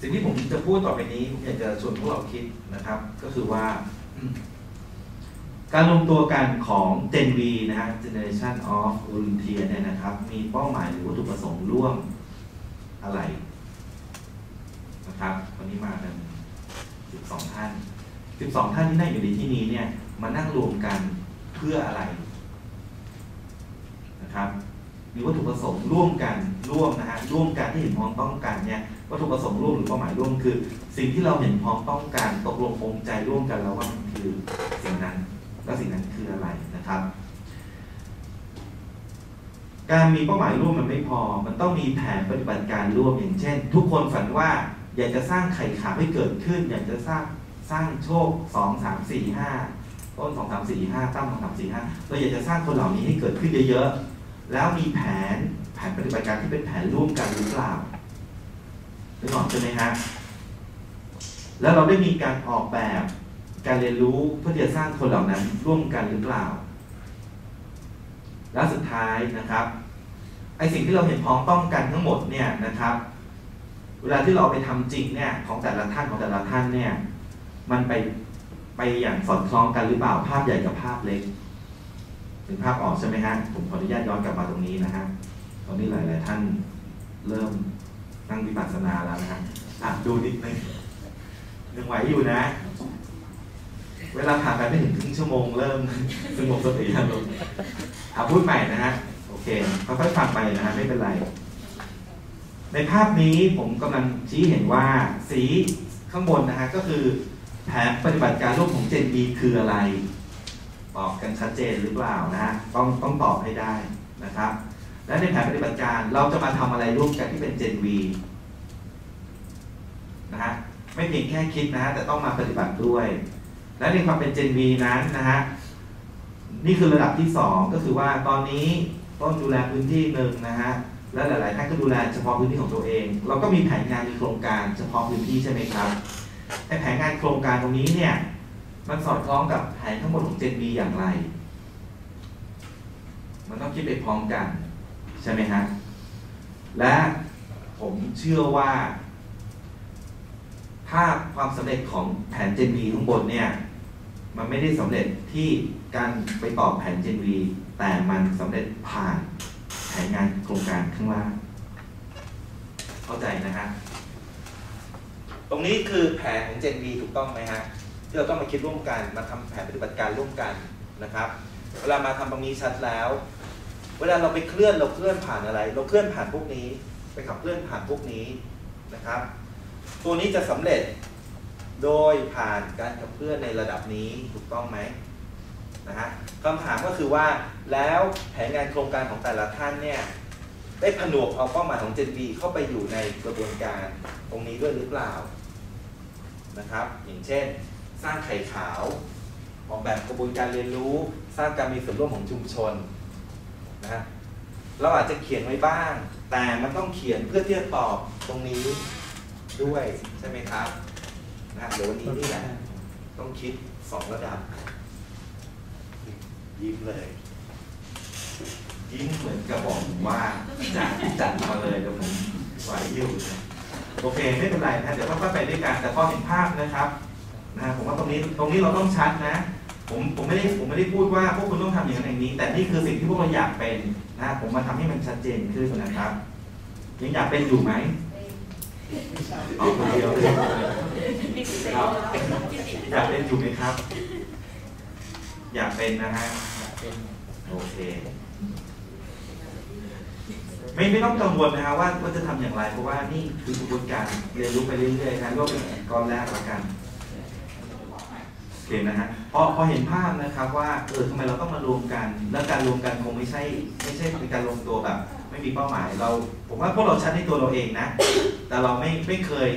สิ่งที่ผมจะพูดต่อไปนี้ผมอยากจะชวนพวกเราคิดนะครับ ก็คือว่า การรวมตัวกันของ Gen V นะฮะ Generation of Volunteer เนี่ยนะครับ มีเป้าหมายหรือวัตถุประสงค์ร่วมอะไรนะครับวันนี้มากัน12 ท่าน 12 ท่านที่นั่งอยู่ในที่นี้เนี่ยมานั่งรวมกันเพื่ออะไรนะครับมีวัตถุประสงค์ร่วมกันร่วมนะฮะร่วมกันที่เห็นพ้องต้องกันเนี่ย วัตถุประสงค์ร่วมหรือเป้าหมายร่วมคือ สิ่งที่เราเห็นพร้องต้องการตกลงปรงใจร่วมกันแล้วว่ามันคือสิ่งนั้นแล้วสิ่งนั้นคืออะไรนะครับ การมีเป้าหมายร่วมมันไม่พอ มันต้องมีแผนปฏิบัติการร่วมอย่างเช่น ทุกคนฝันว่าอยากจะสร้างไข่ขาวให้เกิดขึ้น อยากจะสร้างสร้างโชคสองสามสี่ห้าต้นสองสามสี่ห้าตั้มสองสามสี่ห้าเราอยากจะสร้างคนเหล่านี้ให้เกิดขึ้นเยอะๆแล้วมีแผนแผนปฏิบัติการที่เป็นแผนร่วมกันหรือเปล่า นึกออกใช่ไหมฮะแล้วเราได้มีการออกแบบการเรียนรู้เพื่อที่จะสร้างคนเหล่านั้นร่วมกันหรือเปล่า แล้วสุดท้ายนะครับไอสิ่งที่เราเห็นพ้องต้องกันทั้งหมดเนี่ยนะครับ เวลาที่เราไปทำจริงเนี่ยของแต่ละท่านของแต่ละท่านเนี่ย มันไปไปอย่างสอดคล้องกันหรือเปล่าภาพใหญ่กับภาพเล็กถึงภาพออกใช่ไหมฮะผมขออนุญาตย้อนกลับมาตรงนี้นะฮะตอนนี้หลาย ๆ ท่านเริ่ม นั่งวิปัสสนาแล้วนะฮะอะดูนิดนึงยังไหวอยู่นะ เวลาผ่านไปไม่ถึงครึ่งชั่วโมงเริ่มสงบสติอารมณ์อะพูดใหม่นะฮะโอเคค่อยๆฟังไปนะฮะไม่เป็นไร ในภาพนี้ผมกำลังชี้เห็นว่าสีข้างบนนะฮะก็คือแผนปฏิบัติการร่วมของ Gen B คืออะไรตอบกันชัดเจนหรือเปล่านะฮะต้องต้องตอบให้ได้นะครับ และในแผนปฏิบัติการเราจะมาทำอะไรร่วมกันที่เป็น Gen V นะฮะไม่เพียงแค่คิดนะฮะแต่ต้องมาปฏิบัติด้วย และในความเป็น Gen V นั้นนะฮะนี่คือระดับที่ 2 ก็คือว่าตอนนี้ต้นดูแลพื้นที่หนึ่งนะฮะและหลายๆท่านก็ดูแลเฉพาะพื้นที่ของตัวเอง เราก็มีแผนงานมีโครงการเฉพาะพื้นที่ใช่ไหมครับไอแผนงานโครงการตรงนี้เนี่ยมันสอดคล้องกับแผนทั้งหมดของเจนบีอย่างไร มันต้องคิดไปพร้อมกัน ใช่ไหมฮะ และผมเชื่อว่าภาพความสำเร็จของแผนเจนบีข้างบนเนี่ย มันไม่ได้สำเร็จที่การไปตอบแผนเจนบีแต่มันสำเร็จผ่านแผนงานโครงการข้างล่าง เข้าใจนะฮะ ตรงนี้คือแผนของ Gen V ถูกต้องไหมฮะ ที่เราต้องมาคิดร่วมกันมาทำแผนปฏิบัติการร่วมกันนะครับ เวลามาทำตรงนี้ชัดแล้ว เวลาเราไปเคลื่อนเราเคลื่อนผ่านอะไร เราเคลื่อนผ่านพวกนี้ ไปขับเคลื่อนผ่านพวกนี้นะครับ ตัวนี้จะสำเร็จโดยผ่านการขับเคลื่อนในระดับนี้ถูกต้องไหมนะฮะคำถามก็คือว่าแล้วแผนงานโครงการของแต่ละท่านเนี่ยได้ผนวกเอาเป้าหมายของ Gen V เข้าไปอยู่ในกระบวนการตรงนี้ด้วยหรือเปล่านะครับ อย่างเช่น สร้างไข่ขาว ออกแบบกระบวนการเรียนรู้ สร้างการมีส่วนร่วมของชุมชน นะเราอาจจะเขียนไว้บ้าง แต่มันต้องเขียนเพื่อที่จะตอบตรงนี้ด้วยใช่ไหมครับนะเดี๋ยววันนี้นี่แหละต้องคิดสองระดับ ยิ้มเลย ยิ้มเหมือนกับบอกผมว่าจัดจัดมาเลยเดี๋ยวผมไหวอยู่โอเคไม่เป็นไรนะเดี๋ยวค่อยๆไปด้วยกันแต่พอเห็นภาพนะครับนะผมว่าตรงนี้ตรงนี้เราต้องชัดนะ ผมผมไม่ได้ผมไม่ได้พูดว่าพวกคุณต้องทำอย่างนั้นอย่างนี้ แต่นี่คือสิ่งที่พวกเราอยากเป็นนะผมมาทำให้มันชัดเจนขึ้นนะครับยังอยากเป็นอยู่ไหมอ๋อคนเดียวเลยครับอยากเป็นอยู่ไหมครับ อยากเป็นนะฮะโอเคไม่ไม่ต้องกังวลนะฮะว่าว่าจะทำอย่างไรเพราะว่านี่คือกระบวนการเรียนรู้ไปเรื่อยๆนะก็เป็นก้อนแรกละกันโอ เคนะฮะพอพอเห็นภาพนะครับว่าเออทำไมเราต้องมารวมกัน แล้วการรวมกันคงไม่ใช่ ไม่ใช่เป็นการรวมตัวแบบ ไม่มีเป้าหมายเรา ผมว่าพวกเราชัดในตัวเราเองนะ แต่เราไม่ไม่เคย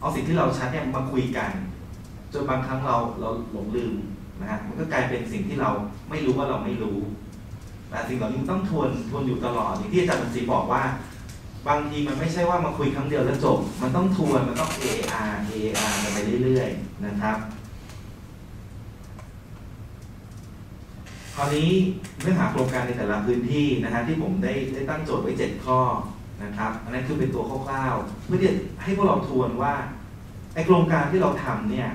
เอาสิ่งที่เราชัดเนี่ยมาคุยกันจนบางครั้งเราเราหลงลืมนะฮะมันก็กลายเป็นสิ่งที่เราไม่รู้ว่าเราไม่รู้แต่สิ่งเหล่านี้มันต้องทวนทวนอยู่ตลอดอย่างที่อาจารย์บัญชีบอกว่า บางทีมันไม่ใช่ว่ามาคุยครั้งเดียวแล้วจบ มันต้องทวนมันต้อง A R A R ไปเรื่อยๆนะครับ ราวนี้เนื้อหาโครงการในแต่ละพื้นที่นะฮะที่ผมได้ได้ตั้งโจทย์ไว้ 7 ข้อนะครับอันนั้นคือเป็นตัวคร่าวๆเพื่อที่ให้พวกเราทวนว่าไอโครงการที่เราทำเนี่ย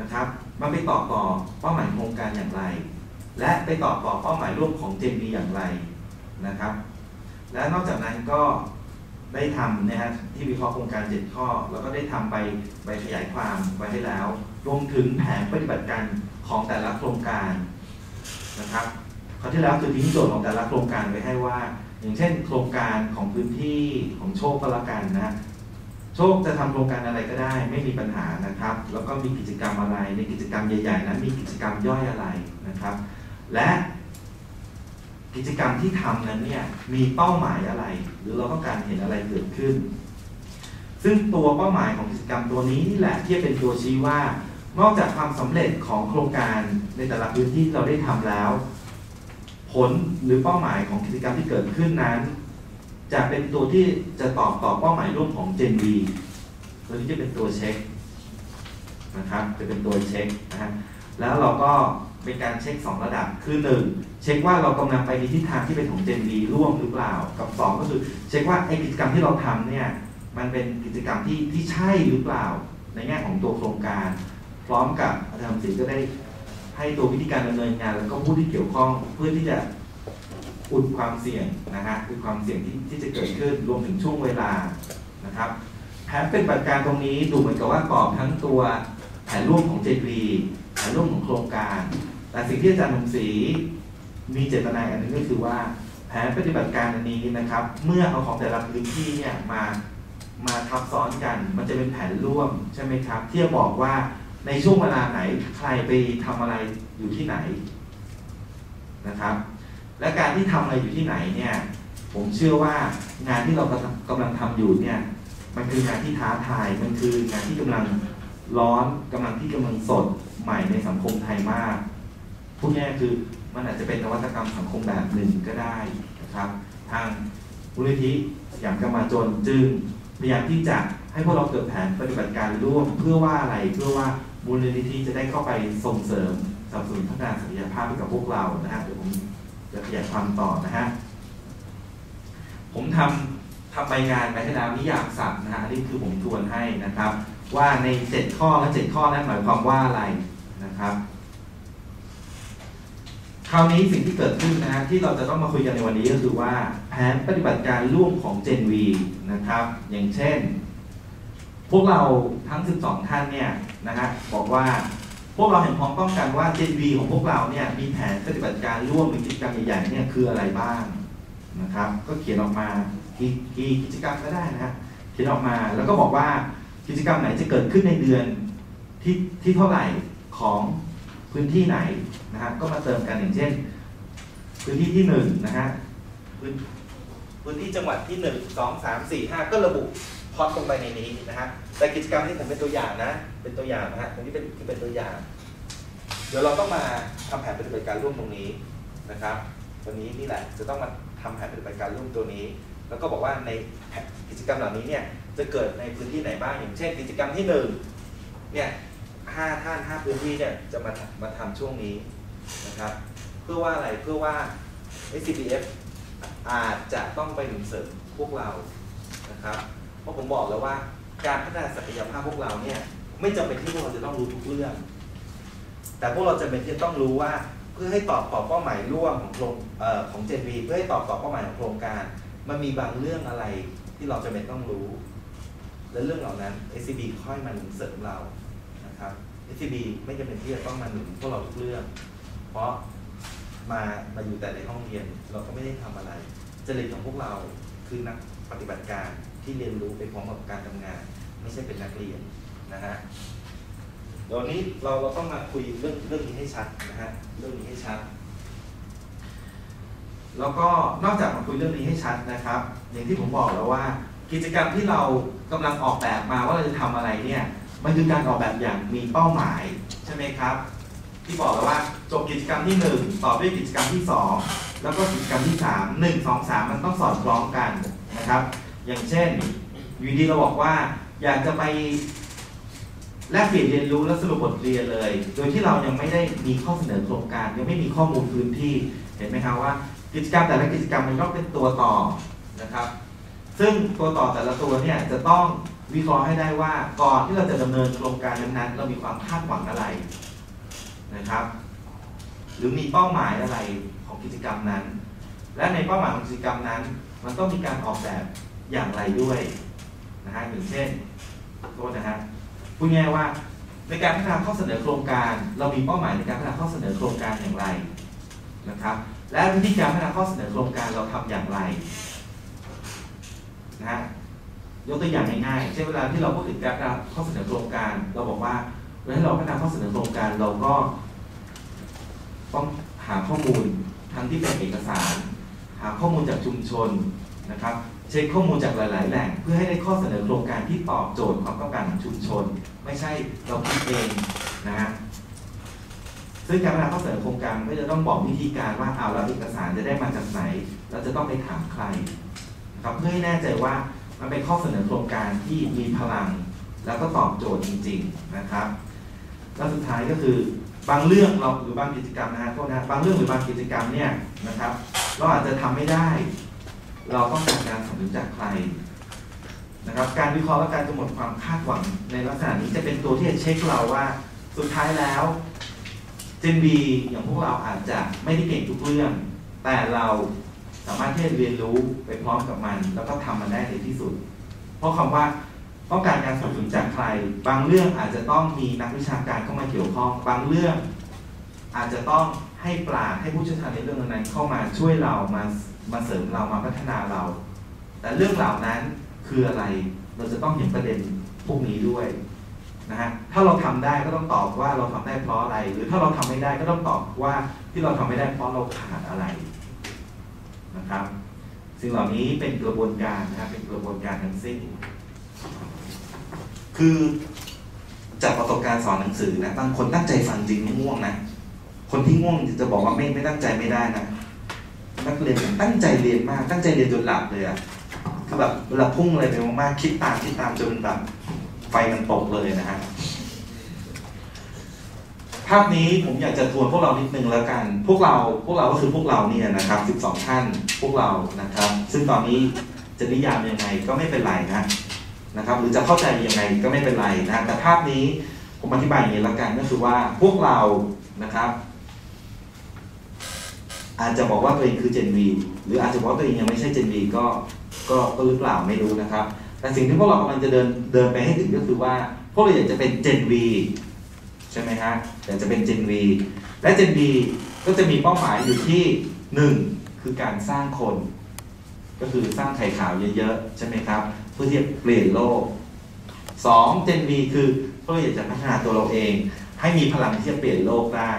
นะครับมันไปต่อต่อเป้าหมายโครงการอย่างไร และไปต่อต่อเป้าหมายร่วมของเจมีอย่างไรนะครับ และนอกจากนั้นก็ได้ทำนะฮะที่วิเคราะห์โครงการ 7 ข้อ แล้วก็ได้ทำไปใบขยายความไว้ให้แล้ว รวมถึงแผนปฏิบัติการของแต่ละโครงการ นะครับคราวที่แล้วคือทิ้งโจทย์ของแต่ละโครงการไว้ให้ว่า อย่างเช่น โครงการของพื้นที่ของโชคก็แล้วกันนะโชคจะทำโครงการอะไรก็ได้ไม่มีปัญหานะครับ แล้วก็มีกิจกรรมอะไร ในกิจกรรมใหญ่ ๆ นั้นมีกิจกรรมย่อยอะไรนะครับ และกิจกรรมที่ทำนั้นเนี่ยมีเป้าหมายอะไร หรือเราต้องการเห็นอะไรเกิดขึ้น ซึ่งตัวเป้าหมายของกิจกรรมตัวนี้นี่แหละที่เป็นตัวชี้ว่า นอกจากความสำเร็จของโครงการในแต่ละพื้นที่เราได้ทำแล้ว ผลหรือเป้าหมายของกิจกรรมที่เกิดขึ้นนั้น จะเป็นตัวที่จะตอบต่อเป้าหมายร่วมของ Gen V ตัวนี้จะเป็นตัวเช็คนะครับ จะเป็นตัวเช็คนะฮะแล้วเราก็เป็นการเช็ค 2 ระดับคือ 1 เช็คว่าเรากำลังไปในทิศทางที่เป็นของ Gen V ร่วมหรือเปล่ากับ 2 ก็คือ เช็คว่าไอกิจกรรมที่เราทำเนี่ยมันเป็นกิจกรรมที่ที่ใช่หรือเปล่า ในแง่ของตัวโครงการ พร้อมกับอาจารย์ศรีก็ได้ให้ตัววิธีการดำเนินงาน แล้วก็ผู้ที่เกี่ยวข้องเพื่อที่จะอุดความเสี่ยงนะฮะอุดความเสี่ยงที่ที่จะเกิดขึ้นรวมถึงช่วงเวลานะครับแผนเป็นปฏิบัติการตรงนี้ดูเหมือนกับว่าตอบทั้งตัวแผนร่วมของ JV แผนร่วมของโครงการ แต่สิ่งที่อาจารย์หนุ่มศรีมีเจตนาอันนึงก็คือว่าแผนปฏิบัติการอันนี้นะครับ เมื่อเอาของแต่ละพื้นที่เนี่ยมามาทับซ้อนกัน มันจะเป็นแผนร่วมใช่ไหมครับ ที่จะบอกว่า ในช่วงเวลาไหนใครไปทำอะไรอยู่ที่ไหนนะครับ และการที่ทำอะไรอยู่ที่ไหนเนี่ย ผมเชื่อว่างานที่เรากำลังทำอยู่เนี่ย มันคืองานที่ท้าทาย มันคืองานที่กำลังร้อนกำลังที่กำลังสดใหม่ในสังคมไทยมากพูดง่ายคือมันอาจจะเป็นนวัตกรรมสังคมแบบหนึ่งก็ได้นะครับ ทางมูลนิธิอย่างกรรมาจนจึงพยายามที่จะให้พวกเราเกิดแผนปฏิบัติการร่วมเพื่อว่าอะไรเพื่อว่า มูลนิธิจะได้เข้าไปส่งเสริมสนับสนุนพัฒนาศักยภาพให้กับพวกเรานะฮะเดี๋ยวผมจะขยายความต่อนะฮะผมทำทำใบงานไปให้แล้วนิยามศัพท์นะฮะนนี้คือผมทวนให้นะครับ ว่าในเจ็ดข้อและเจ็ดข้อนั้นหมายความว่าอะไรนะครับ คราวนี้สิ่งที่เกิดขึ้นนะฮะที่เราจะต้องมาคุยกันในวันนี้ก็คือว่าแผนปฏิบัติการร่วมของ Gen V นะครับ อย่างเช่น พวกเราทั้ง 12 ท่านเนี่ยนะฮะบอกว่าพวกเราเห็นพ้องต้องกันว่า Gen V ของพวกเราเนี่ยมีแผนปฏิบัติการร่วมหรือกิจกรรมใหญ่ๆเนี่ยคืออะไรบ้างนะครับ ก็เขียนออกมากี่กี่กิจกรรมก็ได้นะฮะเขียนออกมาแล้วก็บอกว่ากิจกรรมไหนจะเกิดขึ้นในเดือนที่ที่เท่าไหร่ของพื้นที่ไหนนะฮะก็มาเติมกันอย่างเช่น พื้นที่ที่หนึ่งนะฮะพื้นพื้นที่จังหวัดที่หนึ่งสองสามสี่ห้าก็ระบุ พอดลงไปในนี้นะฮะแต่กิจกรรมที่ผมเป็นตัวอย่างนะ เป็นตัวอย่างนะฮะตรงนี้เป็นคือเป็นตัวอย่าง เดี๋ยวเราต้องมาทำแผนปฏิบัติการร่วมตรงนี้นะครับวันนี้นี่แหละจะต้องมาทำแผนปฏิบัติการร่วมตัวนี้ แล้วก็บอกว่าในกิจกรรมเหล่านี้เนี่ยจะเกิดในพื้นที่ไหนบ้างอย่างเช่น กิจกรรมที่หนึ่งเนี่ยห้าท่านห้าพื้นที่เนี่ยจะมามาทำช่วงนี้นะครับ เพื่อว่าอะไรเพื่อว่า SCBF อาจจะต้องไปหนุนเสริมพวกเรานะครับ ราะผมบอกแล้วว่า การพัฒนาศักยภาพพวกเราเนี่ยไม่จำเป็นที่พวกเราจะต้องรู้ทุกเรื่อง แต่พวกเราจะเป็นที่จะต้องรู้ว่าเพื่อให้ตอบตอบเป้าหมายร่วมของโครงเอ่อของ Gen V เพื่อให้ตอบตอบเป้าหมายของโครงการ มันมีบางเรื่องอะไรที่เราจะเป็นต้องรู้ และเรื่องเหล่านั้น SCB ค่อยมาหนุนเสริมเรานะครับ SCB ไม่จำเป็นที่จะต้องมาหนุนพวกเราทุกเรื่อง เพราะมามาอยู่แต่ในห้องเรียนเราก็ไม่ได้ทำอะไรจริตของพวกเราคือนักปฏิบัติการ ที่เรียนรู้ไปพร้อมกับการทำงาน ไม่ใช่เป็นนักเรียนนะฮะเดี๋ยวนี้เราเราต้องมาคุยเรื่องเรื่องนี้ให้ชัดนะฮะเรื่องนี้ให้ชัด แล้วก็นอกจากมาคุยเรื่องนี้ให้ชัดนะครับ อย่างที่ผมบอกแล้วว่า กิจกรรมที่เรากำลังออกแบบมาว่าเราจะทำอะไรเนี่ยมันคือการออกแบบอย่างมีเป้าหมายใช่ไหมครับ ที่บอกแล้วว่าจบกิจกรรมที่หนึ่งต่อด้วยกิจกรรมที่สองแล้วก็กิจกรรมที่สามหนึ่งสองสามมันต้องสอดคล้องกันนะครับ อย่างเช่นอยู่ดีเราบอกว่า อยากจะไปแลกเปลี่ยนเรียนรู้และสรุปบทเรียนเลย โดยที่เรายังไม่ได้มีข้อเสนอโครงการ ยังไม่มีข้อมูลพื้นที่เห็นไหมครับว่า กิจกรรมแต่ละกิจกรรมมันต้องเป็นตัวต่อนะครับ ซึ่งตัวต่อแต่ละตัวเนี่ยจะต้องวิเคราะห์ให้ได้ว่าก่อนที่เราจะดำเนินโครงการนั้นๆเรามีความคาดหวังอะไรนะครับ หรือมีเป้าหมายอะไรของกิจกรรมนั้น และในเป้าหมายของกิจกรรมนั้น มันต้องมีการออกแบบ อย่างไรด้วยนะฮะอย่างเช่นโทษนะฮะพูดง่ายว่าในการพัฒนาข้อเสนอโครงการ เรามีเป้าหมายในการพัฒนาข้อเสนอโครงการอย่างไรนะครับ และวิธีการพัฒนาข้อเสนอโครงการเราทำอย่างไรนะฮะยกตัวอย่างง่ายๆเช่นเวลาที่เราพูดถึงการพัฒนาข้อเสนอโครงการ เราบอกว่าเวลาเราพัฒนาข้อเสนอโครงการเราก็ต้องหาข้อมูลทั้งที่เป็นเอกสาร หาข้อมูลจากชุมชนนะครับ เช็คข้อมูลจากหลาย ๆ แหล่ง เพื่อให้ได้ข้อเสนอโครงการที่ตอบโจทย์ความต้องการของชุมชน ไม่ใช่เราคิดเองนะฮะซึ่งการพัฒนาข้อเสนอโครงการก็จะต้องบอกวิธีการว่าเอาแล้วเอกสารจะได้มาจากไหนเราจะต้องไปถามใครนะครับเพื่อให้แน่ใจว่ามันเป็นข้อเสนอโครงการที่มีพลัง แล้วก็ตอบโจทย์จริง ๆ นะครับแล้วสุดท้ายก็คือบางเรื่องเราหรือบางกิจกรรมนะฮะโทษนะบางเรื่องหรือบางกิจกรรมเนี่ยนะครับ เราอาจจะทำไม่ได้ เราต้องการการสนับสนุนจากใครนะครับการวิเคราะห์และการกำหนดความคาดหวังในลักษณะนี้จะเป็นตัวที่จะเช็คเราว่าสุดท้ายแล้วเจนบีอย่างพวกเราอาจจะไม่ได้เก่งทุกเรื่อง แต่เราสามารถที่จะเรียนรู้ไปพร้อมกับมัน แล้วก็ทำมันได้ในที่สุด เพราะคำว่าต้องการการสนับสนุนจากใคร บางเรื่องอาจจะต้องมีนักวิชาการเข้ามาเกี่ยวข้อง บางเรื่องอาจจะต้องให้ปราให้ผู้เชี่ยวชาญในเรื่องนั้นเข้ามาช่วยเรามา มาเสริมเรามาพัฒนาเรา แต่เรื่องเหล่านั้นคืออะไรเราจะต้องเห็นประเด็นพวกนี้ด้วยนะฮะถ้าเราทำได้ก็ต้องตอบว่าเราทำได้เพราะอะไร หรือถ้าเราทำไม่ได้ก็ต้องตอบว่าที่เราทำไม่ได้เพราะเราขาดอะไรนะครับ สิ่งเหล่านี้เป็นกระบวนการนะครับเป็นกระบวนการทั้งสิ้น คือจากประสบการณ์สอนหนังสือนะบางคนตั้งใจฟังจริงไม่ง่วงนะคนที่ง่วงจะบอกว่าไม่ไม่ตั้งใจไม่ได้นะ นักเรียนตั้งใจเรียนมากตั้งใจเรียนจนหลับเลยอะคือแบบเวลาพุ่งอะไรไปมากๆคิดตามคิดตามจนแบบไฟมันตกเลยนะฮะภาพนี้ผมอยากจะทวนพวกเรานิดนึงแล้วกัน พวกเราพวกเราก็คือพวกเราเนี่ยนะครับ 12 ท่านพวกเรานะครับ ซึ่งตอนนี้จะนิยามยังไงก็ไม่เป็นไรนะนะครับ หรือจะเข้าใจยังไงก็ไม่เป็นไรนะแต่ภาพนี้ผมอธิบายอย่างนี้แล้วกันก็คือว่าพวกเรานะครับ อาจจะบอกว่าตัวเองคือ Gen V หรืออาจจะบอกว่าตัวเองยังไม่ใช่ Gen V ก็ก็ก็หรือเปล่าไม่รู้นะครับ แต่สิ่งที่พวกเรากำลังจะเดินเดินไปให้ถึงก็คือว่า พวกเราอยากจะเป็น Gen V ใช่ไหมฮะอยากจะเป็น Gen V และ Gen V ก็จะมีเป้าหมายอยู่ที่หนึ่งคือการสร้างคน ก็คือสร้างไข่ขาวเยอะๆใช่ไหมครับ เพื่อที่จะเปลี่ยนโลกสอง Gen V คือพวกเราอยากจะพัฒนาตัวเราเอง ให้มีพลังที่จะเปลี่ยนโลกได้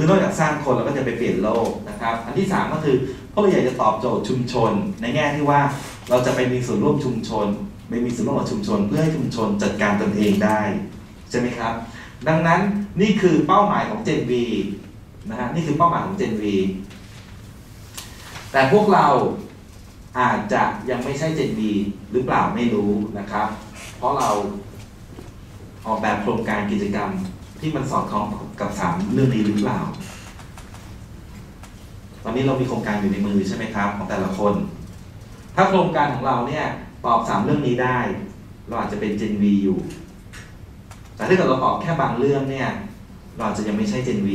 คือนอกจากสร้างคนเราก็จะไปเปลี่ยนโลกนะครับ อันที่สามก็คือพวกเราอยากจะตอบโจทย์ชุมชน ในแง่ที่ว่าเราจะไปมีส่วนร่วมชุมชนไปมีส่วนร่วมกับชุมชน เพื่อให้ชุมชนจัดการตนเองได้ใช่ไหมครับ ดังนั้นนี่คือเป้าหมายของ Gen V นะฮะนี่คือเป้าหมายของ Gen V แต่พวกเราอาจจะยังไม่ใช่ Gen V หรือเปล่าไม่รู้นะครับ เพราะเราออกแบบโครงการกิจกรรม ที่มันสอดคล้องกับสามเรื่องนี้หรือเปล่า ตอนนี้เรามีโครงการอยู่ในมือใช่ไหมครับ ของแต่ละคน ถ้าโครงการของเราเนี่ยตอบสามเรื่องนี้ได้ เราอาจจะเป็น Gen V อยู่ แต่ถ้าเกิดเราตอบแค่บางเรื่องเนี่ย เราอาจจะยังไม่ใช่ Gen V